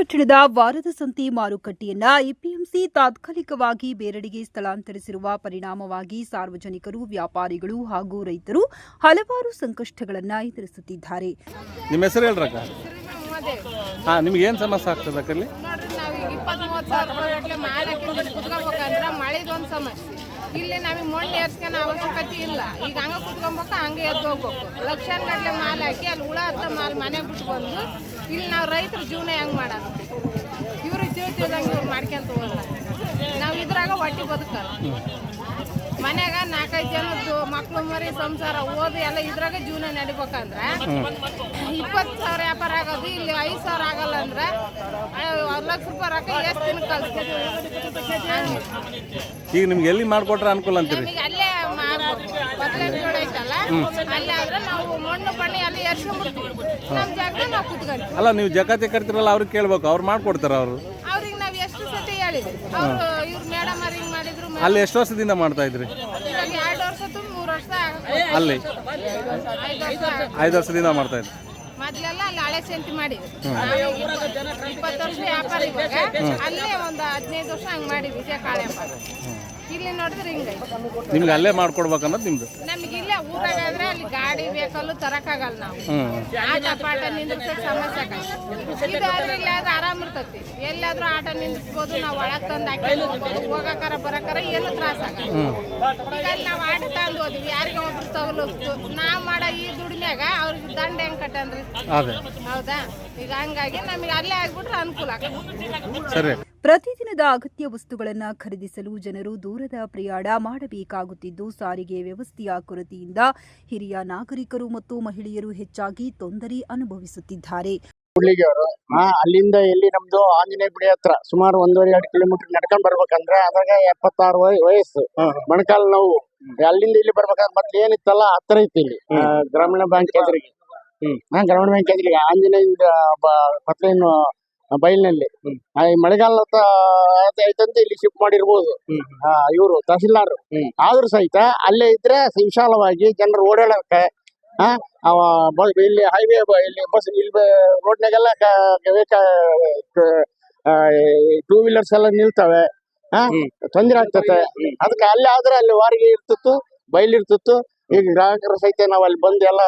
ಪಟ್ಟಣದ ವಾರದ ಸಂತೆ ಮಾರುಕಟ್ಟೆಯನ್ನ ಎಪಿಎಂಸಿ ತಾತ್ಕಾಲಿಕವಾಗಿ ಬೇರೆಡೆಗೆ ಸ್ಥಳಾಂತರಿಸಿರುವ ಪರಿಣಾಮವಾಗಿ ಸಾರ್ವಜನಿಕರು ವ್ಯಾಪಾರಿಗಳು ಹಾಗೂ ರೈತರು ಹಲವಾರು ಸಂಕಷ್ಟಗಳನ್ನು ಎದುರಿಸುತ್ತಿದ್ದಾರೆ. ನಿಮ್ಮ ಹೆಸರು ಹೇಳ್ರಕ್ಕ ಹಾಂ ನಿಮ್ಗೆ ಏನು ಸಮಸ್ಯೆ ಆಗ್ತದೆ ಅಕ್ಕಲ್ಲಿ ನೋಡ್ರಿ ನಾವು ಈಗ ಇಪ್ಪತ್ತ್ ಮೂವತ್ತು ಸಾವಿರ ರೂಪಾಯಿ ಗಟ್ಲೆ ಮಾಡಿ ಕುತ್ಕೋಬೇಕಂದ್ರೆ ಮಳೆದೊಂದು ಸಮಸ್ಯೆ. ಇಲ್ಲಿ ನಮಗೆ ಮಣ್ಣು ಏರ್ಸ್ಕೊಳೋ ಅವಶ್ಯಕತೆ ಇಲ್ಲ. ಈಗ ಹಂಗ ಕುತ್ಕೊಬೇಕು ಹಂಗೆ ಎದ್ದು ಹೋಗ್ಬೇಕು. ಲಕ್ಷಾನ್ ಗಟ್ಲೆ ಮಾಲ್ ಹಾಕಿ ಅಲ್ಲಿ ಹುಳ ಹತ್ತ ಮಾಲ್ ಮನೆಗೆ ಬಿಟ್ಟು ಬಂದು ಇಲ್ಲಿ ನಾವು ರೈತರ ಜೀವನ ಹೆಂಗೆ ಮಾಡೋದು? ಇವರು ಜೀವ ತಿಳಿದಂಗೆ ಇವ್ರು ಮಾಡ್ಕೊಂತ ಹೋಗಲ್ಲ ನಾವು ಇದ್ರಾಗ ಹೊಟ್ಟೆ ಬದುಕಲ್ಲ. ಮನ್ಯಾಗ ನಾಲ್ಕೈದು ಜನದ್ದು ಮಕ್ಳು ಮರಿ ಸಂಸಾರ ಓದಿ ಎಲ್ಲ ಇದ್ರಾಗ ಜೀವನ ನಡಿಬೇಕಂದ್ರೆ ಇಪ್ಪತ್ತು ಸಾವಿರ ವ್ಯಾಪಾರ ಆಗೋದು ಇಲ್ಲಿ ಐದು ಸಾವಿರ ಆಗಲ್ಲ ಅಂದ್ರೆ ಒಂದು ಲಕ್ಷ ರೂಪಾಯಿ ರೊಕ್ಕ ಎಷ್ಟು ದಿನ ಕಳಿಸ್ತೀವಿ ಈಗ ನಿಮ್ಗೆ ಎಲ್ಲಿ ಮಾಡಿಕೊಟ್ರೆ ಅನುಕೂಲ ಅಂತೀರಿ? ಅಲ್ಲೇ ಮಾಡ್ಬೇಕು ಬದಲಾವಣೆ ಐತಲ್ಲ ಅಲ್ಲೇ ಆದ್ರೆ ನಾವು ಮಣ್ಣು ಬಣ್ಣಿ ಅಲ್ಲಿ ಎರ್ಸ್ಕೊಂಡ್ಬಿಡ್ತೀವಿ ನಮ್ಮ ಜಾಗದಾಗ ನಾವು ಕುತ್ಕೊಂತೀವಿ. ಅಲ್ಲ ನೀವು ಜಗತ್ತೆ ಕರ್ತಿರಲ್ಲ ಅವ್ರಿಗೆ ಕೇಳ್ಬೇಕು ಅವ್ರು ಮಾಡ್ಕೊಡ್ತಾರೆ ಅವರು. ಅವ್ರಿಗೆ ನಾವು ಎಷ್ಟು ಸತಿ ಹೇಳಿದ್ವಿ. ಅವರು ಇವ್ರು ಮೇಡಮ್ ಅವ್ರು ಹಿಂಗೆ ಮಾಡಿದ್ರು ಮ- ಅಲ್ಲಿ ಎಷ್ಟು ವರ್ಷದಿಂದ ಮಾಡ್ತಾ ಇದ್ರಿ? ಅಲ್ಲಿ. ಐದು ವರ್ಷ ವರ್ಷದಿಂದ ಮಾಡ್ತಾ ಇದ್ರಿ. ಮೊದ್ಲೆಲ್ಲ ಅಲ್ಲಿ ಹಳೆ ಸಂತಿ ಮಾಡಿದ್ವಿ. ಇಪ್ಪತ್ತು ವರ್ಷ ವ್ಯಾಪಾರ ಇವಾಗ. ಅಲ್ಲೇ ಒಂದು ಹದಿನೈದು ವರ್ಷ ಹಂಗೆ ಮಾಡಿದ್ವಿ ಇದೇ ಕಾಳೆ ವ್ಯಾಪಾರ ಇಲ್ಲಿ ನೋಡಿದ್ರೆ ಹಿಂಗೈತೆ. ನಿಮ್ಗೆ ಅಲ್ಲೇ ಮಾಡ್ಕೊಡ್ಬೇಕನ್ನೋದು ನಿಮ್ದು? ನಮಗೆ ಊರಾಗಾದ್ರೆ ಅಲ್ಲಿ ಗಾಡಿ ಬೇಕಲ್ಲೂ ತರಕಾಗಲ್ಲ ನಾವು. ಆಟ ಪಾಠ ಸಮಸ್ಯೆ ಆಗಲ್ಲ. ಆರಾಮ್ ಇರ್ತತಿ. ಎಲ್ಲಾದ್ರೂ ಆಟ ನಿಂದಿಸ್ಬೋದು ನಾವು ಒಳಗ್ ತಂದು ಹಾಕಿ ಹೋಗ್ಬೋದು ಹೋಗಕಾರ ಬರಕಾರ ಏನು ತ್ರಾಸ ಆಗಲ್ಲ. ಈಗ ಅಲ್ಲಿ ನಾವು ಆಟ ತಂದು ಹೋದ್ವಿ. ಯಾರಿಗೆ ಒಬ್ರು ತಗಲುತ್ತು ನಾವು ಮಾಡೋ ಈ ದುಡಿಮ್ಯಾಗ ಅವ್ರಿಗೆ ದಂಡ ಹೆಂಗ್ ಕಟ್ಟನ್ರಿ ಹೌದಾ? ಈಗ ಹಂಗಾಗಿ ನಮಗೆ ಅಲ್ಲೇ ಆಗ್ಬಿಟ್ರೆ ಅನುಕೂಲ ಆಗತ್ತೆ ಸರಿ. ಪ್ರತಿದಿನದ ಅಗತ್ಯ ವಸ್ತುಗಳನ್ನು ಖರೀದಿಸಲು ಜನರು ದೂರದ ಪ್ರಯಾಣ ಮಾಡಬೇಕಾಗುತ್ತಿದ್ದು ಸಾರಿಗೆ ವ್ಯವಸ್ಥೆಯ ಕೊರತೆಯಿಂದ ಹಿರಿಯ ನಾಗರಿಕರು ಮತ್ತು ಮಹಿಳೆಯರು ಹೆಚ್ಚಾಗಿ ತೊಂದರೆ ಅನುಭವಿಸುತ್ತಿದ್ದಾರೆ. ಅಲ್ಲಿಂದ ಎಲ್ಲಿ ನಮ್ದು ಆಂಜನೇಯ ಗುಡಿ ಹತ್ರ ಸುಮಾರು ಒಂದೂವರೆ ಎರಡು ಕಿಲೋಮೀಟರ್ ನಡ್ಕೊಂಡ್ ಬರ್ಬೇಕಂದ್ರೆ ಅದ್ರಾಗ ಎಪ್ಪತ್ತಾರು ವಯ- ವಯಸ್ಸು ಮಣಕಾಲ್ ನೋವು. ಅಲ್ಲಿಂದ ಇಲ್ಲಿ ಬರ್ಬೇಕಾದ್ರೆ ಮತ್ತೆ ಏನಿತ್ತಲ್ಲ ಹತ್ರ ಇತ್ತು ಇಲ್ಲಿ. ಗ್ರಾಮೀಣ ಬ್ಯಾಂಕ್ ಎದುರಿಗೆ. ಹ್ಮ್. ಗ್ರಾಮೀಣ ಬ್ಯಾಂಕ್ ಎದುರಿಗೆ. ಆಂಜನೇಯ ಪತ್ಲೇನು ಬೈಲ್ನಲ್ಲಿ ನಲ್ಲಿ ಈ ಮಳೆಗಾಲ ತ- ಇಲ್ಲಿ ಶಿಫ್ಟ್ ಮಾಡಿರ್ಬೋದು. ಇವರು ತಹಸೀಲ್ದಾರ್. ಆದ್ರೂ ಸಹಿತ ಅಲ್ಲೇ ಇದ್ರೆ ವಿಶಾಲವಾಗಿ ಜನರು ಓಡಾಡಕ್ಕೆ ಆ, ಅವ ಬ- ಇಲ್ಲಿ ಹೈವೇ ಇಲ್ಲಿ ಬಸ್ ಇಲ್ಲಿ ರೋಡ್ನಾಗೆಲ್ಲ ಟೂ ವೀಲರ್ಸ್ ಎಲ್ಲ ನಿಲ್ತವೆ. ತೊಂದರೆ ತೊಂದ್ರೆ ಆಗ್ತತೆ. ಅದಕ್ಕೆ ಅಲ್ಲಿ ಆದ್ರೆ ಅಲ್ಲಿ ವಾರಿಗೆ ಇರ್ತಿತ್ತು ಬೈಲ್ ಇರ್ತಿತ್ತು ಈಗ ಗ್ರಾಹಕರ ಸಹಿತ ನಾವು ಅಲ್ಲಿ ಬಂದು ಎಲ್ಲ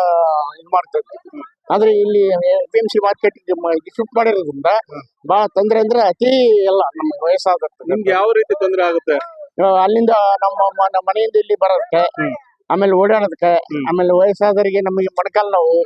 ಇದು ಮಾಡ್ತಿದ್ವಿ ಆದ್ರೆ ಇಲ್ಲಿ P M C market shift ಮಾಡಿರೋದ್ರಿಂದ ಬಹಳ ತೊಂದ್ರೆ ಅಂದ್ರೆ ಅತಿ ಎಲ್ಲ ನಮ್ಗೆ ವಯಸ್ಸಾಗುತ್ತೆ ನಿಮ್ಗೆ ಯಾವ ರೀತಿ ತೊಂದರೆ ಆಗುತ್ತೆ? ಅಲ್ಲಿಂದ ನಮ್ಮ ನಮ್ಮ ಮನೆಯಿಂದ ಇಲ್ಲಿ ಬರೋದಕ್ಕೆ ಆಮೇಲೆ ಓಡಾಡೋದಕ್ಕೆ ಆಮೇಲೆ ವಯಸ್ಸಾದವರಿಗೆ ನಮಗೆ ಮೊಣಕಾಲ್ ನೋವು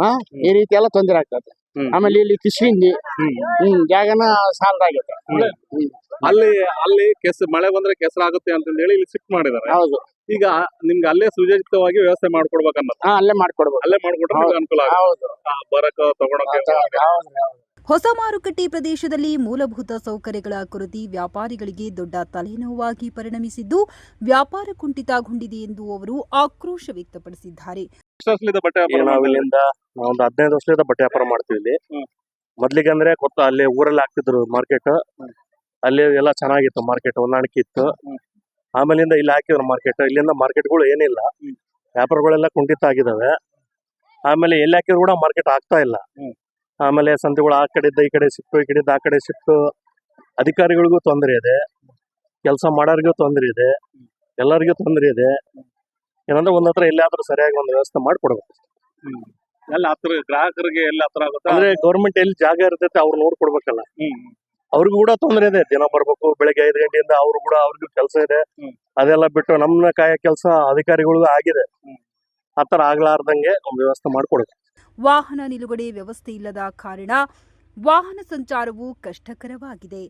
ಆ ಈ ರೀತಿ ಎಲ್ಲ ತೊಂದರೆ ಆಗ್ತದೆ. ಆಮೇಲೆ ಇಲ್ಲಿ ಕಿಶ್ವಿಂದಿ ಹ್ಮ್. ಜಾಗನ ಸಾಲದಾಗೈತೆ ಹ್ಮ್. ಅಲ್ಲಿ ಅಲ್ಲಿ ಕೆಸ ಮಳೆ ಬಂದ್ರೆ ಕೆಸರಾಗುತ್ತೆ ಅಂತ ಹೇಳಿ ಇಲ್ಲಿ ಶಿಫ್ಟ್ ಮಾಡಿದ್ದಾರೆ. ಹೌದು. ಈಗ ನಿಮ್ಗೆ ಅಲ್ಲೇ ಸುಜಾಜಿತವಾಗಿ ವ್ಯವಸ್ಥೆ ಮಾಡ್ಕೊಡ್ಬೇಕನ್ನೋದು. ಹಾ ಅಲ್ಲೇ ಮಾಡ್ಕೊಡ್ಬೇಕು ಅಲ್ಲೇ ಮಾಡ್ಕೊಟ್ರೆ ನಿಮ್ಗೆ ಅನುಕೂಲ ಆಗುತ್ತೆ. ಹೌದು. ಆ, ಬರಕ ತಗೊಳಕ್ಕೆ ಹೌದು. ಹೊಸ ಮಾರುಕಟ್ಟೆ ಪ್ರದೇಶದಲ್ಲಿ ಮೂಲಭೂತ ಸೌಕರ್ಯಗಳ ಕೊರತೆ ವ್ಯಾಪಾರಿಗಳಿಗೆ ದೊಡ್ಡ ತಲೆನೋವಾಗಿ ಪರಿಣಮಿಸಿದ್ದು ವ್ಯಾಪಾರ ಕುಂಠಿತಗೊಂಡಿದೆ ಎಂದು ಅವರು ಆಕ್ರೋಶ ವ್ಯಕ್ತಪಡಿಸಿದ್ದಾರೆ. ವರ್ಷದಿಂದ ಬಟ್ಟೆ ವ್ಯಾಪಾರ ಈಗ ನಾವು ಮಾಡ್ತಿದ್ದೀರಿ? ಇಲ್ಲಿಂದ ಒಂದು ಹದಿನೈದು ವರ್ಷದಿಂದ ಬಟ್ಟೆ ವ್ಯಾಪಾರ ಮಾಡ್ತೀವಿ ಇಲ್ಲಿ. ಹ್ಮ್. ಮೊದ್ಲಿಗೆ ಅಂದ್ರೆ ಗೊತ್ತ ಅಲ್ಲಿ ಊರಲ್ಲಿ ಹಾಕ್ತಿದ್ರು ಮಾರ್ಕೆಟ್ ಅಲ್ಲಿ ಎಲ್ಲ ಚೆನ್ನಾಗಿತ್ತು ಮಾರ್ಕೆಟ್ ಹೊಂದಾಣಿಕೆ ಇತ್ತು. ಹ್ಮ್. ಆಮೇಲಿಂದ ಇಲ್ಲಿ ಹಾಕಿದ್ರು ಮಾರ್ಕೆಟ್ ಇಲ್ಲಿಂದ ಮಾರ್ಕೆಟ್ಗಳು ಏನಿಲ್ಲ. ಹ್ಮ್. ವ್ಯಾಪಾರಗಳೆಲ್ಲ ಕುಂಠಿತ ಆಗಿದಾವೆ. ಆಮೇಲೆ ಎಲ್ಲಿ ಹಾಕಿದ್ರು ಕೂಡ ಮಾರ್ಕೆಟ್ ಆಗ್ತಾ ಇಲ್ಲ. ಹ್ಮ್. ಆಮೇಲೆ ಸಂತೆಗಳು ಆ ಕಡೆ ಇದ್ದ ಈ ಕಡೆ ಸಿಕ್ತು ಈ ಕಡೆಯಿಂದ ಆ ಕಡೆ ಸಿಕ್ತು ಅಧಿಕಾರಿಗಳಿಗೂ ತೊಂದರೆ ಇದೆ. ಕೆಲಸ ಮಾಡೋರಿಗೂ ತೊಂದರೆ ಇದೆ. ಎಲ್ಲರಿಗೂ ತೊಂದರೆ ಇದೆ. ಏನಂದ್ರೆ ಒಂದ್ ಹತ್ರ ಎಲ್ಲಾದ್ರೂ ಸರಿಯಾಗಿ ಒಂದು ವ್ಯವಸ್ಥೆ ಮಾಡ್ಕೊಡ್ಬೇಕು. ಎಲ್ಲ ಹತ್ರ ಗ್ರಾಹಕರಿಗೆ ಎಲ್ಲ ಹತ್ರ ಆಗುತ್ತೆ. ಅಂದ್ರೆ ಗೌರ್ಮೆಂಟ್ ಎಲ್ಲಿ ಜಾಗ ಇರ್ತೈತೆ ಅವ್ರು ನೋಡ್ಕೊಡ್ಬೇಕಲ್ಲ. ಅವ್ರಿಗೂ ಕೂಡ ತೊಂದರೆ ಇದೆ. ದಿನ ಬರ್ಬೇಕು ಬೆಳಗ್ಗೆ ಐದು ಗಂಟೆಯಿಂದ ಅವ್ರು ಕೂಡ ಅವ್ರಿಗೂ ಕೆಲಸ ಇದೆ. ಅದೆಲ್ಲ ಬಿಟ್ಟು ನಮ್ಮನ್ನ ಕಾಯೋ ಕೆಲಸ ಅಧಿಕಾರಿಗಳಿಗೂ ಆಗಿದೆ. ಆತರ ಆಗ್ಲಾರ್ದಂಗೆ ಒಂದು ವ್ಯವಸ್ಥೆ ಮಾಡ್ಕೊಡ್ಬೇಕು. ವಾಹನ ನಿಲುಗಡೆ ವ್ಯವಸ್ಥೆ ಇಲ್ಲದ ಕಾರಣ ವಾಹನ ಸಂಚಾರವು ಕಷ್ಟಕರವಾಗಿದೆ.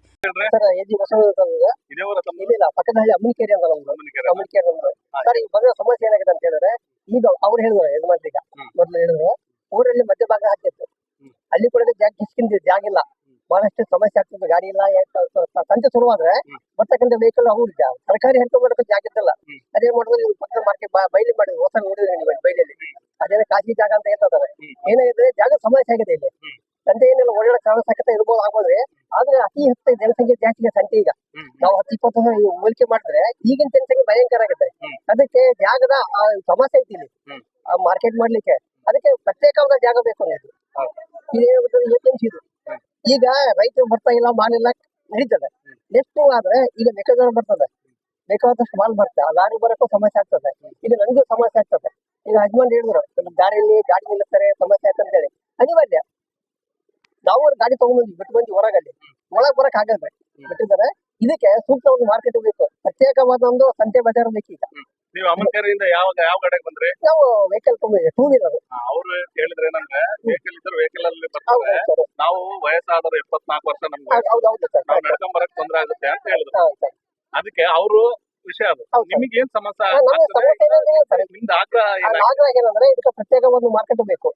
ಸಮಸ್ಯೆ ಏನಾಗಿದೆ ಅಂತ ಹೇಳಿದ್ರೆ ಈಗ ಅವ್ರು ಹೇಳಿದ್ರು ಯಜಮಾನ್ರು ಈಗ. ಮೊದ್ಲು ಹೇಳಿದ್ರು ಊರಲ್ಲಿ ಮಧ್ಯಭಾಗ ಹಾಕಿತ್ತು. ಅಲ್ಲಿ ಕೂಡ ಜಾಗ ಕಿಸ್ಕಿಂದ ಜಾಗ ಇಲ್ಲ. ಬಹಳಷ್ಟು ಸಮಸ್ಯೆ ಆಗ್ತದೆ ಗಾಡಿ ಇಲ್ಲ ಸಂಜೆ ಶುರುವಾದ್ರೆ. ಬರ್ತಕ್ಕಂಥ ವೆಹಿಕಲ್ ಅವ್ರಿಗೆ ಸರ್ಕಾರಿ ಹೇಳ್ಕೊಂಡ್ಬರಕ್ಕೆ ಜಾಗ ಇದ್ದಲ್ಲ. ಅದೇ ಮಾಡಿದ್ರೆ ನೀವು ಪಕ್ಕದ ಮಾರ್ಕೆಟ್ ಬೈಲಿ ಮಾಡಿದ್ರು ಹೊಸ ನೋಡಿದ್ರೆ ಬೈಲಿ ಬೈಲಿಯಲ್ಲಿ ಅದೇನೋ ಖಾಸಗಿ ಜಾಗ ಅಂತ ಹೇಳ್ತಾರೆ. ಏನಾಗಿದೆ? ಜಾಗ ಸಮಸ್ಯೆ ಆಗಿದೆ ಇಲ್ಲಿ. ಸಂತೆ ಏನೆಲ್ಲ ಓಡಾಡಕ್ಕೆ ಅವಶ್ಯಕತೆ ಇರ್ಬೋದು ಆಗ್ಬೋದ್ರೆ. ಆದ್ರೆ ಅತಿ ಹೆಚ್ಚು ಜನಸಂಖ್ಯೆ ಜಾಸ್ತಿ ಸಂತೆ ಈಗ. ನಾವು ಹತ್ತು ಇಪ್ಪತ್ತು ಹೋಲಿಕೆ ಮಾಡಿದ್ರೆ ಈಗಿನ ಜನಸಂಖ್ಯೆ ಭಯಂಕರ ಆಗುತ್ತೆ. ಅದಕ್ಕೆ ಜಾಗದ ಆ ಸಮಸ್ಯೆ ಐತಿ ಇಲ್ಲಿ. ಮಾರ್ಕೆಟ್ ಮಾಡ್ಲಿಕ್ಕೆ. ಅದಕ್ಕೆ ಪ್ರತ್ಯೇಕವಾದ ಜಾಗ ಬೇಕು ಅನ್ನೋದು. ಹೌದು. ಇದೇನಾಗುತ್ತೆ ಎ ಪಿ ಎಂ ಸಿ ಇದು. ಈಗ ರೈತರು ಬರ್ತಾ ಇಲ್ಲ ಮಾಲಿಲ್ಲ ನಡೀತದೆ. ನೆಕ್ಸ್ಟ್ ಆದ್ರೆ ಈಗ ಮೆಕ್ಕೆಜೋಳ ಬರ್ತದೆ. ಬೇಕಾದಷ್ಟು ಮಾಲ್ ಬರ್ತದೆ ಆ ಲಾರಿ ಬರೋಕ್ಕೂ ಸಮಸ್ಯೆ ಆಗ್ತದೆ. ಇದು ನನಗೂ ಸಮಸ್ಯೆ ಆಗ್ತದೆ. ಈಗ ಹಜ್ಮಂಡ್ ಹೇಳಿದ್ರು ದಾರಿಯಲ್ಲಿ ಗಾಡಿ ನಿಲ್ಲಿಸ್ತಾರೆ ಸಮಸ್ಯೆ ಆಗ್ತದೆ ಅಂತ ಹೇಳಿ ಅನಿವಾರ್ಯ. ನಾವು ಗಾಡಿ ತಗೊಂಡ್ಬಂದ್ವಿ ಬಿಟ್ಟು ಬಂದ್ವಿ ಹೊರಗಲ್ಲಿ ಒಳಗ್ ಬರಕ್ ಆಗಲ್ಲ ಬಿಟ್ಟಿದ್ದಾರೆ. ಇದಕ್ಕೆ ಸೂಕ್ತ ಒಂದು ಮಾರ್ಕೆಟ್ ಬೇಕು. ಪ್ರತ್ಯೇಕವಾದ ಒಂದು ಸಂತೆ ಬಜಾರ್ ಬೇಕು ಈಗ. ನೀವು ಅಮರಕೆರೆಯಿಂದ ಯಾವ ಯಾವ ಕಡೆಗೆ ಬಂದ್ರೆ? ನಾವು ವೆಹಿಕಲ್ ತಗೊಂಡಿದ್ದೀವಿ ಟೂ ವೀಲರ್ ಅವ್ರು ಹೇಳಿದ್ರೆ ಏನಂದ್ರೆ ವೆಹಿಕಲ್ ಇದ್ರೆ ವೆಹಿಕಲ್ ಅಲ್ಲಿ ಬರ್ತಾರೆ ನಾವು ವಯಸ್ಸಾದ್ರೆ ಎಪ್ಪತ್ನಾಲ್ಕು ವರ್ಷ ನಮ್ಗೆ. ನಾವು ನಡ್ಕೊಂಡ್ ಬರಕ್ ತೊಂದ್ರೆ ಆಗುತ್ತೆ ಅಂತ ಹೇಳಿದ್ರು. ಅದಕ್ಕೆ ಅವರು ವಿಷಯ ಅದು. ನಿಮಗೆ ಏನ್ ಸಮಸ್ಯೆ ನಿಮ್ದು ಆಗ್ರಹ? ಆಗ್ರಹ ಏನಂದ್ರೆ ಇದಕ್ಕೆ ಪ್ರತ್ಯೇಕ ಒಂದು ಮಾರ್ಕೆಟ್ ಬೇಕು.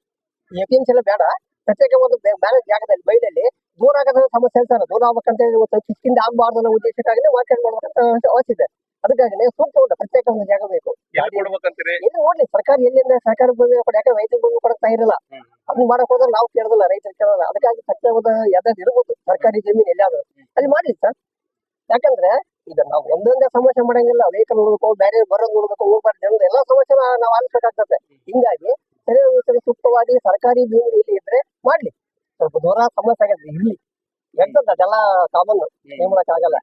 ಎಪಿಎಂಸಿ ಎಲ್ಲ ಬೇಡ. ಪ್ರತ್ಯೇಕ ಒಂದು ಬ್ಯಾಲೆನ್ಸ್ ಬೇರೆ ಜಾಗದಲ್ಲಿ ಬೈಲಲ್ಲಿ ದೂರ ಆಗದ ಸಮಸ್ಯೆ ಹೇಳ್ತಾರೆ ದೂರ ಆಗ್ಬೇಕಂತ ಹೇಳಿ ಇವತ್ತು ಕಿಷ್ಕಿಂದ ಆಗಬಾರ್ದು ಅನ್ನೋ ಉದ್ದೇಶಕ್ಕಾಗಿ ಮಾರ್ಕೆಟ್ ಮಾಡ್ಬೇಕಂತ ಅವಶ್ಯ ಇದೆ. ಅದಕ್ಕಾಗಿ ಸೂಕ್ತ ಒಂದು ಪ್ರತ್ಯೇಕ ಒಂದು ಜಾಗ ಬೇಕು. ಇದು ನೋಡ್ಲಿ ಸರ್ಕಾರ ಎಲ್ಲಿಂದ ಸರ್ಕಾರ ಭೂಮಿ ಕೊಡ ಯಾಕಂದ್ರೆ ರೈತರ ಭೂಮಿ ಕೊಡಕ್ ಇರಲ್ಲ. ಅದನ್ನ ಮಾಡಕ್ ಹೋದ್ರೆ ನಾವು ಕೇಳೋದಿಲ್ಲ ರೈತರು ಕೇಳಲ್ಲ ಅದಕ್ಕಾಗಿ ಸತ್ಯವಾದ ಯಾವ್ದಾದ್ರು ಇರ್ಬೋದು ಸರ್ಕಾರಿ ಜಮೀನು ಎಲ್ಲಾದ್ರು ಅಲ್ಲಿ ಮಾಡಿ ಸರ್. ಯಾಕಂದ್ರೆ ಈಗ ನಾವು ಒಂದೊಂದೇ ಸಮಸ್ಯೆ ಮಾಡಂಗಿಲ್ಲ. ವೆಹಿಕಲ್ ನೋಡ್ಬೇಕು ಬೇರೆ ಬರೋದು ನೋಡ್ಬೇಕು ಹೋಗ್ಬಾರ್ದು. ಎಲ್ಲಾ ಸಮಸ್ಯೆ ನಾವು ಆಲಿಸ್ಬೇಕಾಗ್ತದೆ. ಹಿಂಗಾಗಿ ಸರಿಯಾದ ಸರಿ ಸೂಕ್ತವಾಗಿ ಸರ್ಕಾರಿ ಭೂಮಿ ಇಲ್ಲಿ ಇದ್ರೆ ಮಾಡ್ಲಿ. ಸ್ವಲ್ಪ ದೂರ ಸಮಸ್ಯೆ ಆಗತ್ತೆ ಇಲ್ಲಿ ಎಲ್ಲ ಅದೆಲ್ಲ ಕಾಮನ್ ಆಗಲ್ಲ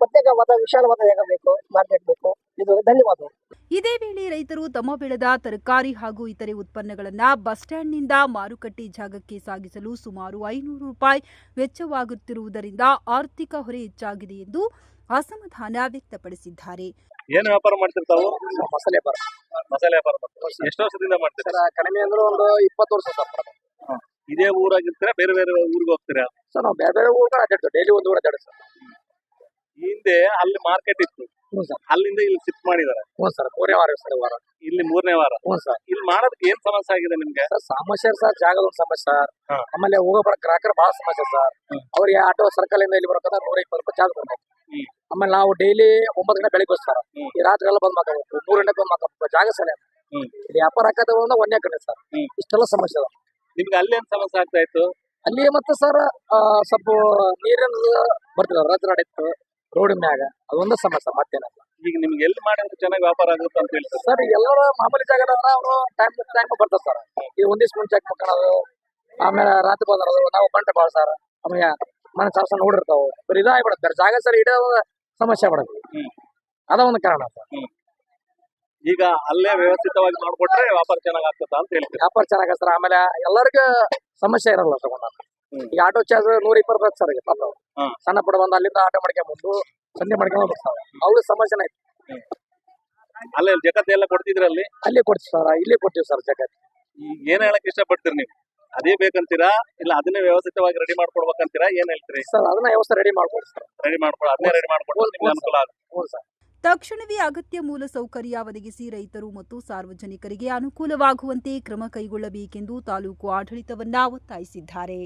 ಪ್ರತ್ಯೇಕವಾದ ವಿಶಾಲವಾದ ಜಾಗ ಬೇಕು ಮಾರ್ಕೆಟ್ ಬೇಕು. ಇದು ಧನ್ಯವಾದ ಇದೇ ವೇಳೆ ರೈತರು ತಮ್ಮ ಬೆಳೆದ ತರಕಾರಿ ಹಾಗೂ ಇತರೆ ಉತ್ಪನ್ನಗಳನ್ನು ಬಸ್ ಸ್ಟ್ಯಾಂಡ್ನಿಂದ ಮಾರುಕಟ್ಟೆ ಜಾಗಕ್ಕೆ ಸಾಗಿಸಲು ಸುಮಾರು ಐನೂರು ರೂಪಾಯಿ ವೆಚ್ಚವಾಗುತ್ತಿರುವುದರಿಂದ ಆರ್ಥಿಕ ಹೊರೆ ಹೆಚ್ಚಾಗಿದೆ ಎಂದು ಅಸಮಾಧಾನ ವ್ಯಕ್ತಪಡಿಸಿದ್ದಾರೆ. ಏನು ವ್ಯಾಪಾರ ಮಾಡ್ತಿರ್ತಾವೆ ಮಸಾಲೆ ವ್ಯಾಪಾರ. ಮಸಾಲೆ ವ್ಯಾಪಾರ ಎಷ್ಟು ವರ್ಷದಿಂದ ಮಾಡ್ತೀರಾ? ಕಡಿಮೆ ಅಂದ್ರೆ ಒಂದು ಇಪ್ಪತ್ತು ವರ್ಷ ಸರ್ ಇದೇ ಊರಾಗಿರ್ತೀರಾ ಬೇರೆ ಬೇರೆ ಊರಿಗೆ ಹೋಗ್ತೀರಾ? ಸರ್ ನಾವು ಬೇರೆ ಬೇರೆ ಊರುಗಳು ಅಡ್ಡಾಡ್ತೀವಿ. ಡೈಲಿ ಒಂದು ಊರು ಅಡ್ಡಾಡ್ತೀವಿ ಸರ್. ಹಿಂದೆ ಅಲ್ಲಿ ಮಾರ್ಕೆಟ್ ಇತ್ತು. ಹ್ಞೂ ಸರ್. ಅಲ್ಲಿಂದ ಇಲ್ಲಿ ಶಿಫ್ಟ್ ಮಾಡಿದ್ದಾರೆ. ಹ್ಞೂ ಸರ್ ಮೂರನೇ ವಾರ ಸರ್ ವಾರ. ಇಲ್ಲಿ ಮೂರನೇ ವಾರ. ಹ್ಞೂ ಸರ್. ಇಲ್ಲಿ ಮಾಡೋದಕ್ಕೆ ಏನ್ ಸಮಸ್ಯೆ ಆಗಿದೆ ನಿಮ್ಗೆ? ಸರ್ ಸಮಸ್ಯೆ ಸರ್ ಜಾಗದ ಒಂದು ಸಮಸ್ಯೆ ಸರ್. ಹಾ. ಆಮೇಲೆ ಹೋಗೋ ಬರೋ ಗ್ರಾಹಕರ ಬಹಳ ಸಮಸ್ಯೆ ಸರ್. ಹ್ಮ್. ಅವ್ರಿಗೆ ಆಟೋ ಸರ್ಕಲ್ ಇಂದ ಇಲ್ಲಿ ಬರೋಕಂದ್ರೆ ನೂರ ಇಪ್ಪತ್ತು ರೂಪಾಯಿ ಚಾರ್ಜ್ ಬರ್ಬೇಕು. ಹ್ಮ್. ಆಮೇಲೆ ನಾವು ಡೈಲಿ ಒಂಬತ್ತು ಗಂಟೆ ಬೆಳಿಗ್ಗೆ ಸರ್. ಹ್ಮ್. ಈ ರಾತ್ರಿ ಎಲ್ಲ ಬಂದ್ ಮಾತಾಡ್ಬೇಕು. ಮೂರು ಗಂಟೆ ಬಂದ್ ಮಾತಾಡ್ಬೇಕು. ಜಾಗ ಸಲ ಹ್ಮ್. ಇಲ್ಲಿ ವ್ಯಾಪಾರ ಹಾಕದ ಒಂದು ಒಂದೇ ಕಡೆ ಸರ್. ಹ್ಮ್. ಇಷ್ಟೆಲ್ಲ ಸಮಸ್ಯೆ ಅದ. ನಿಮ್ಗೆ ಅಲ್ಲಿ ಏನ್ ಸಮಸ್ಯೆ ಆಗ್ತಾ ಇತ್ತು? ಅಲ್ಲಿ ಮತ್ತೆ ಸರ್ ಸ್ವಲ್ಪ ನೀರಿನ ಬರ್ತಿಲ್ಲ ರಾತ್ರಿ ನಡೆಯುತ್ತೆ ರೋಡ್ ಮ್ಯಾಗ ಅದೊಂದು ಸಮಸ್ಯೆ ಮತ್ತೇನಲ್ಲ ಈಗ ನಿಮ್ಗೆ ಎಲ್ಲಿ ಮಾಡಿದ್ರೆ ಚೆನ್ನಾಗಿ ವ್ಯಾಪಾರ ಆಗುತ್ತೆ ಅಂತ ಹೇಳ್ತಾರೆ? ಸರ್ ಎಲ್ಲರ ಮಾಮೂಲಿ ಜಾಗ ಅವರು ಟೈಮ್ ಟೈಮ್ ಬರ್ತಾರೆ ಸರ್. ಈಗ ಒಂದಿಷ್ಟು ಮುಂಚೆ ಮಕ್ಕಳದು ಆಮೇಲೆ ರಾತ್ರಿ ಬಂದಿರೋದು ನಾವು ಬಂಟೆ ಭಾಳ ಸರ್ ಆಮೇಲೆ ಮನೆ ಸಣ್ಣ ನೋಡಿರ್ತಾವೆ. ಬರೀ ಇದಾಗ್ಬಿಡುತ್ತೆ ಸರ್ ಜಾಗ ಸರ್ ಇಡೋ ಸಮಸ್ಯೆ ಬಿಡುತ್ತೆ. ಅದ ಒಂದು ಕಾರಣ ಸರ್. ಈಗ ಅಲ್ಲೇ ವ್ಯವಸ್ಥಿತವಾಗಿ ನೋಡ್ಕೊಟ್ರೆ ವ್ಯಾಪಾರ ಚೆನ್ನಾಗಿ ಆಗ್ತದ ಅಂತ ಹೇಳಿ ವ್ಯಾಪಾರ ಚೆನ್ನಾಗ ಸರ್ ಆಮೇಲೆ ಎಲ್ಲರಿಗೂ ಸಮಸ್ಯೆ ಇರಲ್ಲ. ಹ್ಮ್. ಈಗ ಆಟೋ ಚಾರ್ಜ್ ನೂರ ಇಪ್ಪತ್ತು ರೂಪಾಯಿ ಸರ್ ಈಗ ಪಾಪ. ಸಣ್ಣ ಪಡ ಬಂದು ಅಲ್ಲಿಂದ ಆಟೋ ಮಾಡ್ಕೊಂಬಂದು ಸಂಜೆ ಮಾಡ್ಕೊಂಡು ಬರ್ತಾರೆ ಅವ್ರ ಸಮಸ್ಯೆ ಐತಿ ಅಲ್ಲೇ ಜಗತ್ತೆ ಎಲ್ಲ ಕೊಡ್ತಿದ್ರಿ ಅಲ್ಲಿ? ಅಲ್ಲಿ ಕೊಡ್ತೀವಿ ಸರ್ ಇಲ್ಲಿ ಕೊಡ್ತೀವಿ ಸರ್ ಜಗತ್ ಏನ್ ಹೇಳಕ್ ಇಷ್ಟಪಡ್ತೀರಿ ನೀವು? ಅದೇ ಬೇಕಂತೀರಾ? ಇಲ್ಲ ಅದನ್ನೇ ವ್ಯವಸ್ಥಿತವಾಗಿ ರೆಡಿ ಮಾಡ್ಕೊಡ್ಬೇಕಂತೀರಾ? ಏನ್ ಹೇಳ್ತೀರಿ? ಸರ್ ಅದನ್ನ ವ್ಯವಸ್ಥೆ ರೆಡಿ ಮಾಡ್ಕೊಡಿ ಸರ್ ರೆಡಿ ಮಾಡ್ಕೊಳ್ ಅದನ್ನೇ ರೆಡಿ ಮಾಡ್ಕೊಡ್ರೆ ನಿಮ್ಗೆ ಅನುಕೂಲ ಆಗುತ್ತೆ. ಸರ್ ತಕ್ಷಣವೇ ಅಗತ್ಯ ಮೂಲಸೌಕರ್ಯ ಒದಗಿಸಿ ರೈತರು ಮತ್ತು ಸಾರ್ವಜನಿಕರಿಗೆ ಅನುಕೂಲವಾಗುವಂತೆ ಕ್ರಮ ಕೈಗೊಳ್ಳಬೇಕೆಂದು ತಾಲೂಕು ಆಡಳಿತವನ್ನ ಒತ್ತಾಯಿಸಿದ್ದಾರೆ.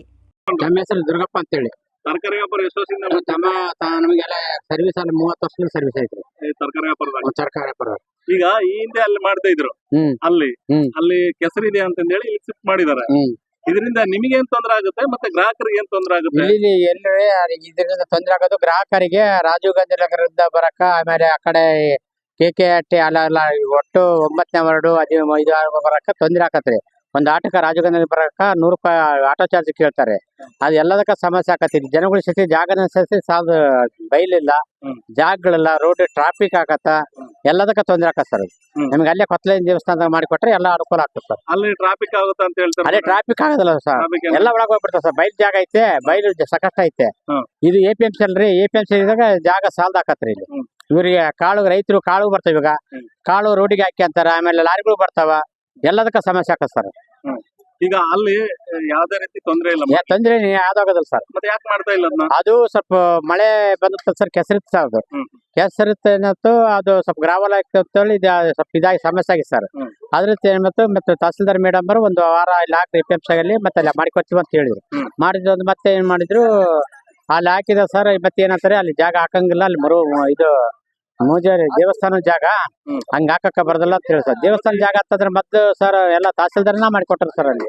ನಮ್ಮ ಹೆಸರು ದುರ್ಗಪ್ಪ ಅಂತೇಳಿ. ಹೇಳಿ ವ್ಯಾಪಾರ ವರ್ಷದಿಂದ ತಮ್ಮ ತಾ- ನಮಗೆಲ್ಲ ಸರ್ವಿಸ್ ಅಲ್ಲಿ ಮೂವತ್ತು ವರ್ಷದಿಂದ ಸರ್ವಿಸ್ ಐತ್ರಿ ವ್ಯಾಪಾರದಾಗ? ಸರ್ಕಾರ ವ್ಯಾಪಾರ ಈಗ ಈ ಹಿಂದೆ ಅಲ್ಲಿ ಮಾಡ್ತಾ ಇದ್ರು. ಹ್ಮ್. ಅಲ್ಲಿ ಹ್ಮ್. ಅಲ್ಲಿ ಕೆಸರಿದೆ ಅಂತಂದೇಳಿ ಇಲ್ಲಿ ಶಿಫ್ಟ್ ಮಾಡಿದಾರೆ. ಹ್ಮ್. ಇದರಿಂದ ನಿಮಗೆ ಏನ್ ತೊಂದರೆ ಆಗುತ್ತೆ ಮತ್ತೆ ಗ್ರಾಹಕರಿಗೆ ಏನ್ ತೊಂದರೆ ಆಗುತ್ತೆ? ಇಲ್ಲಿ ಎಲ್ಲೇ ಇದರಿಂದ ತೊಂದರೆ ಆಗೋದು ಗ್ರಾಹಕರಿಗೆ ರಾಜೀವ್ ಗಾಂಧಿ ನಗರದಿಂದ ಬರಕ ಆಮೇಲೆ ಆ ಕಡೆ ಕೆ ಕೆ ಹಟ್ಟಿ ಅಲ್ಲ ಅಲ್ಲ ಒಟ್ಟು ಒಂಬತ್ತನೇ ವಾರ್ಡು ಅದೇ ಇದು ಬರಕ ತೊಂದರೆ ಆಕತ್ರಿ. ಒಂದ್ ಆಟೋಕ್ಕೆ ರಾಜೀವ್ ಗಾಂಧಿ ಬರಕ ನೂರು ರೂಪಾಯಿ ಆಟೋ ಚಾರ್ಜ್ ಕೇಳ್ತಾರೆ. ಅದು ಎಲ್ಲದಕ್ಕ ಸಮಸ್ಯೆ ಆಕತಿ. ಜನಗಳ ಸತಿ ಜಾಗ ಸತಿ ಸಾಧ ಬೈಲಿಲ್ಲ. ಜಾಗಗಳಿಲ್ಲ ರೋಡ್ ಟ್ರಾಫಿಕ್ ಆಗತ್ತ. ಎಲ್ಲದಕ್ಕ ತೊಂದರೆ ಆಕತ್ ಸರ್ ನಿಮ್ಗೆ ಅಲ್ಲೇ ಕೊತ್ತಲಿನ ದೇವಸ್ಥಾನದಾಗ ಮಾಡಿಕೊಟ್ರೆ ಎಲ್ಲ ಅನುಕೂಲ ಆಗ್ತದೆ ಸರ್. ಅಲ್ಲಿ ಟ್ರಾಫಿಕ್ ಆಗುತ್ತೆ ಅಂತ ಅದೇ ಹೇಳ್ತಾರೆ ಟ್ರಾಫಿಕ್ ಆಗೋದಿಲ್ಲ ಸರ್. ಎಲ್ಲ ಒಳಗೆ ಹೋಗ್ಬಿಡ್ತಾರೆ ಸರ್. ಬೈಲ್ ಜಾಗ ಐತೆ ಬೈಲ್ ಸಕಷ್ಟ ಐತೆ. ಇದು ಎ ಪಿ ಎಂ ಸಿ ಅಲ್ರಿ. ಎ ಪಿ ಎಂ ಸಿ ಇದ್ದಾಗ ಜಾಗ ಸಾಲದಾಕತ್ರಿ ಇಲ್ಲಿ. ಇವರಿಗೆ ಇವ್ರಿಗೆ ಕಾಳು ರೈತರು ಕಾಳು ಬರ್ತಾವ ಇವಾಗ. ಕಾಳು ರೋಡಿಗೆ ಹಾಕಿ ಅಂತಾರ. ಆಮೇಲೆ ಲಾರಿಗಳು ಬರ್ತಾವ. ಎಲ್ಲದಕ್ಕ ಸಮಸ್ಯೆ ಆಕತ್ ಸರ್. ಈಗ ಅಲ್ಲಿ ಯಾವ್ದೇ ರೀತಿ ತೊಂದರೆ ಇಲ್ಲ ಯಾ ತೊಂದ್ರೆ ಯಾವ್ದಾಗೋದಿಲ್ಲ ಸರ್. ಮತ್ತೆ ಯಾಕೆ ಮಾಡ್ತಾ ಇಲ್ಲ ಅದನ್ನ ಅದು ಸ್ವಲ್ಪ ಮಳೆ ಬಂದ ಸರ್ ಕೆಸರಿತ್ತು ಸರ್ ಅದು. ಹ್ಮ್. ಕೆಸರಿತ್ತು ಏನತ್ತು ಅದು ಸ್ವಲ್ಪ ಗ್ರಾವಲ್ ಆಗ್ತದೆ ಅಂತೇಳಿ ಇದು ಸ್ವಲ್ಪ ಇದಾಗಿ ಸಮಸ್ಯೆ ಆಗಿದೆ ಸರ್. ಹ್ಮ್. ಅದ್ರ ಮತ್ತೆ ತಹಸೀಲ್ದಾರ್ ಮೇಡಮ್ ಅವರು ಒಂದು ವಾರ ಇಲ್ಲಿ ಹಾಕಿ ಪಿ ಎಂ ಅಲ್ಲಿ ಮತ್ತೆ ಅಲ್ಲಿ ಮಾಡಿಕೊಡ್ತೀವಿ ಅಂತ ಹೇಳಿದ್ರು. ಹ್ಮ್. ಮಾಡಿದ್ರು ಒಂದು ಮತ್ತೆ ಏನ್ ಮಾಡಿದ್ರು ಅಲ್ಲಿ ಹಾಕಿದ ಸರ್ ಮತ್ತೆ ಏನಂತಾರೆ ಅಲ್ಲಿ ಜಾಗ ಹಾಕಂಗಿಲ್ಲ ಅಲ್ಲಿ ಮರು ಇದು ಮೂಜಾರಿ ದೇವಸ್ಥಾನ ಜಾಗ. ಹಂಗ ಹಾಕಕ್ಕ ಬರ್ದಲ್ಲ ಅಂತ ಹೇಳಿ ಸರ್. ದೇವಸ್ಥಾನ ಜಾಗ ಹತ್ತದ್ರೆ ಮತ್ತೆ ಸರ್ ಎಲ್ಲ ತಹಸೀಲ್ದಾರ್ನ ಮಾಡಿಕೊಟ್ರು ಸರ್ ಅಲ್ಲಿ.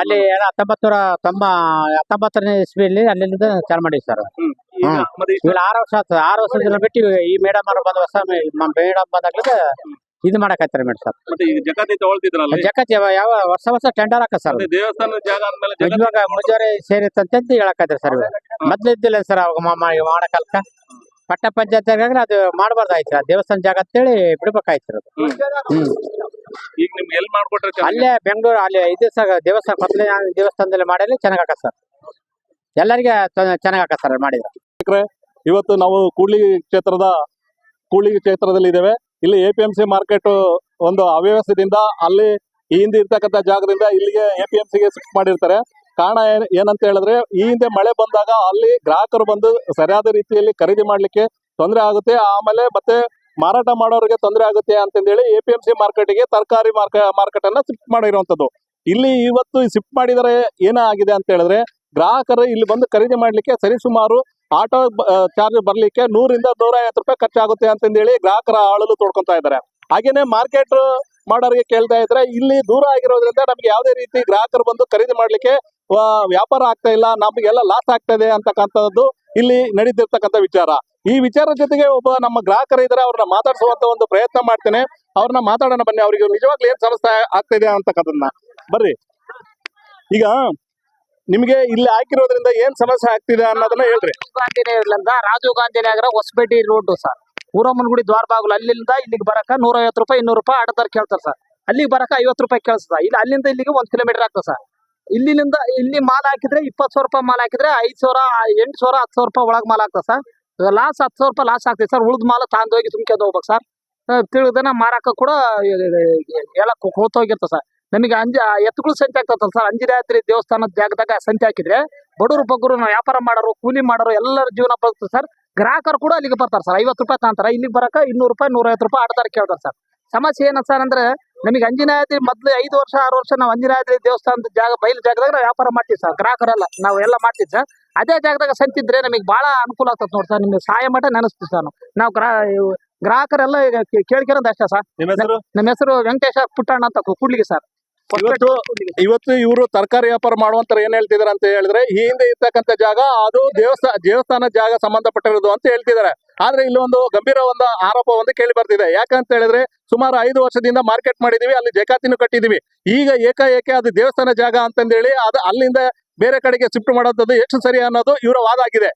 ಅಲ್ಲೇ ಹತ್ತೊಂಬತ್ತೂರ ನೂರ ತೊಂಬ ಹತ್ತೊಂಬತ್ತನೇ ಇಸ್ವಿಯಲ್ಲಿ ಅಲ್ಲಿಂದ ಚಾಲು ಮಾಡಿ ಸರ್. ಇವಾಗ ಆರು ವರ್ಷ ಆಯ್ತು ಆರು ವರ್ಷದಿಂದ ಬಿಟ್ಟು ಈ ಮೇಡಮ್ ಅವ್ರು ಬಂದ ಹೊಸ ಮೇಡಮ್ ಬಂದಾಗ್ಲಿ ಇದು ಮಾಡಕತ್ತಾರೆ ಮೇಡಮ್ ಸರ್. ಜಗತ್ ಯಾವ ವರ್ಷ ವರ್ಷ ಟೆಂಡರ್ ಹಾಕ ಸರ್. ಇವಾಗ ಮುಜಾರಿ ಸೇರಿತ್ತಂತ ಹೇಳಕತ್ತಾರೆ ಸರ್ ಮೊದ್ಲು ಇದ್ದಿಲ್ಲ ಸರ್ ಅವಾಗ ಮಾ- ಮಾಡಕಲ್ಕ. ಪಟ್ಟ ಪಂಚಾಯತ್ ಅದು ಮಾಡಬಾರ್ದಾಯ್ತು. ಆ ದೇವಸ್ಥಾನ ಜಾಗ ಅಂತೇಳಿ ಬಿಡ್ಬೇಕಾಯ್ತು ಹ್ಮ್. ಈಗ ನಿಮ್ಗೆ ಎಲ್ಲಿ ಮಾಡ್ಕೊಟ್ರೆ ಚೆನ್ನಾಗಿ? ಅಲ್ಲೇ ಬೆಂಗಳೂರು ಅಲ್ಲಿ ಇದು ಸರ್ ದೇವಸ್ಥಾನ ದೇವಸ್ಥಾನದಲ್ಲಿ ಮಾಡಲಿ ಚೆನ್ನಾಗ್ ಹಾಕ ಸರ್. ಎಲ್ಲರಿಗೆ ಚೆನ್ನಾಗ್ ಹಾಕ ಸರ್ ಮಾಡಿದ್ರೆ. ಇವತ್ತು ನಾವು ಕೂಡ್ಲಿ ಕ್ಷೇತ್ರದ ಕೂಡ್ಲಿ ಕ್ಷೇತ್ರದಲ್ಲಿ ಇದ್ದೇವೆ. ಇಲ್ಲಿ A P M C market ಒಂದು ಅವ್ಯವಸ್ಥೆಯಿಂದ ಅಲ್ಲಿ ಈ ಹಿಂದೆ ಇರ್ತಕ್ಕಂಥ ಜಾಗದಿಂದ ಇಲ್ಲಿಗೆ ಎ ಪಿ ಎಂ ಸಿಗೆ ಶಿಫ್ಟ್ ಮಾಡಿರ್ತಾರೆ. ಕಾರಣ ಏನ್- ಏನಂತ ಹೇಳಿದ್ರೆ, ಈ ಹಿಂದೆ ಮಳೆ ಬಂದಾಗ ಅಲ್ಲಿ ಗ್ರಾಹಕರು ಬಂದು ಸರಿಯಾದ ರೀತಿಯಲ್ಲಿ ಖರೀದಿ ಮಾಡ್ಲಿಕ್ಕೆ ತೊಂದರೆ ಆಗುತ್ತೆ. ಆಮೇಲೆ ಮತ್ತೆ ಮಾರಾಟ ಮಾಡೋರಿಗೆ ತೊಂದರೆ ಆಗುತ್ತೆ ಅಂತಂದೇಳಿ ಎ ಪಿ ಎಂ ಸಿ ಮಾರ್ಕೆಟ್ಗೆ ತರಕಾರಿ ಮಾರ್ಕ ಮಾರ್ಕೆಟ್ ಅನ್ನ ಶಿಫ್ಟ್ ಮಾಡಿರುವಂತದ್ದು ಇಲ್ಲಿ ಇವತ್ತು ಶಿಫ್ಟ್ ಮಾಡಿದರೆ ಏನಾಗಿದೆ ಅಂತ ಹೇಳಿದ್ರೆ, ಗ್ರಾಹಕರು ಇಲ್ಲಿ ಬಂದು ಖರೀದಿ ಮಾಡ್ಲಿಕ್ಕೆ ಸರಿಸುಮಾರು ಆಟೋ ಚಾರ್ಜ್ ಬರ್ಲಿಕ್ಕೆ ನೂರಿಂದ ನೂರ ಐವತ್ತು ರೂಪಾಯಿ ಖರ್ಚಾಗುತ್ತೆ ಅಂತಂದೇಳಿ ಗ್ರಾಹಕರ ಆಳಲು ತೋಡ್ಕೊತಾ ಇದ್ದಾರೆ. ಹಾಗೇನೆ ಮಾರ್ಕೆಟ್ ಮಾಡೋರಿಗೆ ಕೇಳ್ತಾ ಇದ್ರೆ, ಇಲ್ಲಿ ದೂರ ಆಗಿರೋದ್ರಿಂದ ನಮ್ಗೆ ಯಾವುದೇ ರೀತಿ ಗ್ರಾಹಕರು ಬಂದು ಖರೀದಿ ಮಾಡ್ಲಿಕ್ಕೆ ವ್ಯಾಪಾರ ಆಗ್ತಾ ಇಲ್ಲ, ನಮಗೆಲ್ಲ ಲಾಸ್ ಆಗ್ತಾ ಇದೆ ಅಂತಕ್ಕಂಥದ್ದು ಇಲ್ಲಿ ನಡೀತಿರ್ತಕ್ಕಂಥ ವಿಚಾರ. ಈ ವಿಚಾರ ಜೊತೆಗೆ ಒಬ್ಬ ನಮ್ಮ ಗ್ರಾಹಕರು ಇದ್ದಾರೆ, ಅವ್ರನ್ನ ಮಾತಾಡಿಸುವಂತ ಒಂದು ಪ್ರಯತ್ನ ಮಾಡ್ತೇನೆ. ಅವ್ರನ್ನ ಮಾತಾಡೋಣ ಬನ್ನಿ, ಅವ್ರಿಗೆ ನಿಜವಾಗ್ಲೂ ಏನ್ ಸಮಸ್ಯೆ ಆಗ್ತಾ ಇದೆ ಅಂತಕ್ಕಂಥದನ್ನ ಬರ್ರಿ. ಈಗ ನಿಮ್ಗೆ ಇಲ್ಲಿ ಹಾಕಿರೋದ್ರಿಂದ ಏನ್ ಸಮಸ್ಯೆ ಆಗ್ತಿದೆ ಅನ್ನೋದನ್ನ ಹೇಳ್ರಿ. Gandhi Rajiv Gandhi Nagar Hospet road sir. ಊರಮ್ಮನಗುಡಿ ದ್ವಾರ ಅಲ್ಲಿಂದ ಇಲ್ಲಿಗೆ ಬರಕ ನೂರ ಐವತ್ತು ರೂಪಾಯಿ, ಇನ್ನೂರು ರೂಪಾಯಿ ಆಡದಾರ ಕೇಳ್ತಾರೆ ಸರ್. ಅಲ್ಲಿಗೆ ಬರಕ ಐವತ್ತು ರೂಪಾಯಿ ಕೇಳಿಸ್ತಾ ಇಲ್ಲಿ ಅಲ್ಲಿಂದ ಇಲ್ಲಿಗೆ ಒಂದ್ ಕಿಲೋಮೀಟರ್ ಆಗ್ತದೆ ಸರ್. ಇಲ್ಲಿಂದ ಇಲ್ಲಿ ಮಾಲ್ ಹಾಕಿದ್ರೆ ಇಪ್ಪತ್ತು ಸಾವಿರ ರೂಪಾಯಿ ಮಾಲ್ ಹಾಕಿದ್ರೆ ಐದು ಸಾವಿರ, ಎಂಟು ಸಾವಿರ, ಹತ್ತು ಸಾವಿರ ರೂಪಾಯಿ ಒಳಗೆ ಮಾಲ್ ಆಗ್ತದೆ ಸರ್. ಲಾಸ್ ಹತ್ತು ಸಾವಿರ ರೂಪಾಯಿ ಲಾಸ್ ಆಗ್ತದೆ ಸರ್. ಉಳಿದ ಮಾಲ್ ತಾಂದು ಹೋಗಿ ತುಂಬ್ಕೊಂಡು ಹೋಗ್ಬೇಕು ಸರ್. ತಿಳಿದನ ಮಾರಾಕ ಕೂಡ ಎಲ್ಲ ಹೋಗಿರ್ತ ಸರ್. ನಮಗೆ ಅಂಜ, ಎತ್ತುಗಳು ಸಂತೆ ಆಗ್ತದಲ್ಲ ಸರ್. ಅಂಜಿರಾತ್ರಿ ದೇವಸ್ಥಾನದ ಜಾಗದಾಗ ಸಂತೆ ಹಾಕಿದ್ರೆ ಬಡವರು ಬಗ್ಗರು ವ್ಯಾಪಾರ ಮಾಡೋರು, ಕೂಲಿ ಮಾಡೋರು ಎಲ್ಲರ ಜೀವನ ಬರ್ತದೆ ಸರ್. ಗ್ರಾಹಕರು ಕೂಡ ಅಲ್ಲಿಗೆ ಬರ್ತಾರೆ ಸರ್. ಐವತ್ತು ರೂಪಾಯಿ ತಾಂತಾರೆ ಇಲ್ಲಿಗೆ ಬರಕ ಇನ್ನೂರು ರೂಪಾಯಿ, ನೂರೈವತ್ತು ರೂಪಾಯಿ ಆಡ್ತಾರೆ ಕೇಳ್ತಾರೆ ಸರ್. ಸಮಸ್ಯೆ ಏನ ಸರ್ ಅಂದ್ರೆ ನಮಗೆ ಅಂಜನಾದ್ರಿ ಮೊದ್ಲು ಐದು ವರ್ಷ ಆರು ವರ್ಷ ನಾವು ಅಂಜನಾದ್ರಿ ದೇವಸ್ಥಾನದ ಜಾಗ ಬಯಲು ಜಾಗದಾಗ ನಾವು ವ್ಯಾಪಾರ ಮಾಡ್ತೀವಿ ಸರ್. ಗ್ರಾಹಕರೆಲ್ಲ ನಾವು ಎಲ್ಲ ಮಾಡ್ತೀವಿ ಸರ್. ಅದೇ ಜಾಗದಾಗ ಸಂತಿದ್ರೆ ನಮಗೆ ಬಹಳ ಅನುಕೂಲ ಆಗ್ತದೆ ನೋಡಿ ಸರ್. ನಿಮ್ಗೆ ಸಹಾಯ ಮಟ್ಟ ನೆನೆಸ್ತೀವಿ ಸರ್ ನಾವು. ಗ್ರಾ ಗ್ರಾಹಕರೆಲ್ಲ ಈಗ ಕೇಳ್ಕಿರೋದು ಅಷ್ಟೇ ಸರ್. ನಿಮ್ಮ ಹೆಸರು? ನಮ್ಮ ಹೆಸರು ವೆಂಕಟೇಶ ಪುಟ್ಟಣ್ಣ ಅಂತ ಕೂಡ್ಲಿಗೆ ಸರ್. ಇವತ್ತು ಇವತ್ತು ಇವರು ತರಕಾರಿ ವ್ಯಾಪಾರ ಮಾಡುವಂತ ಏನ್ ಹೇಳ್ತಿದಾರೆ ಅಂತ ಹೇಳಿದ್ರೆ ಈ ಹಿಂದೆ ಇರ್ತಕ್ಕಂಥ ಜಾಗ ಅದು ದೇವಸ್ಥಾನ ದೇವಸ್ಥಾನ ಜಾಗ ಸಂಬಂಧಪಟ್ಟಿರೋದು ಅಂತ ಹೇಳ್ತಿದ್ದಾರೆ. ಆದ್ರೆ ಇಲ್ಲಿ ಒಂದು ಗಂಭೀರ ಒಂದು ಆರೋಪ ಒಂದು ಕೇಳಿ ಬರ್ತಿದೆ. ಯಾಕಂತ ಹೇಳಿದ್ರೆ ಸುಮಾರು ಐದು ವರ್ಷದಿಂದ ಮಾರ್ಕೆಟ್ ಮಾಡಿದೀವಿ ಅಲ್ಲಿ ಜಕಾತಿನೂ ಕಟ್ಟಿದೀವಿ. ಈಗ ಏಕಾಏಕೆ ಅದು ದೇವಸ್ಥಾನ ಜಾಗ ಅಂತಂದೇಳಿ ಅದು ಅಲ್ಲಿಂದ ಬೇರೆ ಕಡೆಗೆ ಶಿಫ್ಟ್ ಮಾಡೋದು ಎಷ್ಟು ಸರಿ ಅನ್ನೋದು ಇವರ ವಾದ ಆಗಿದೆ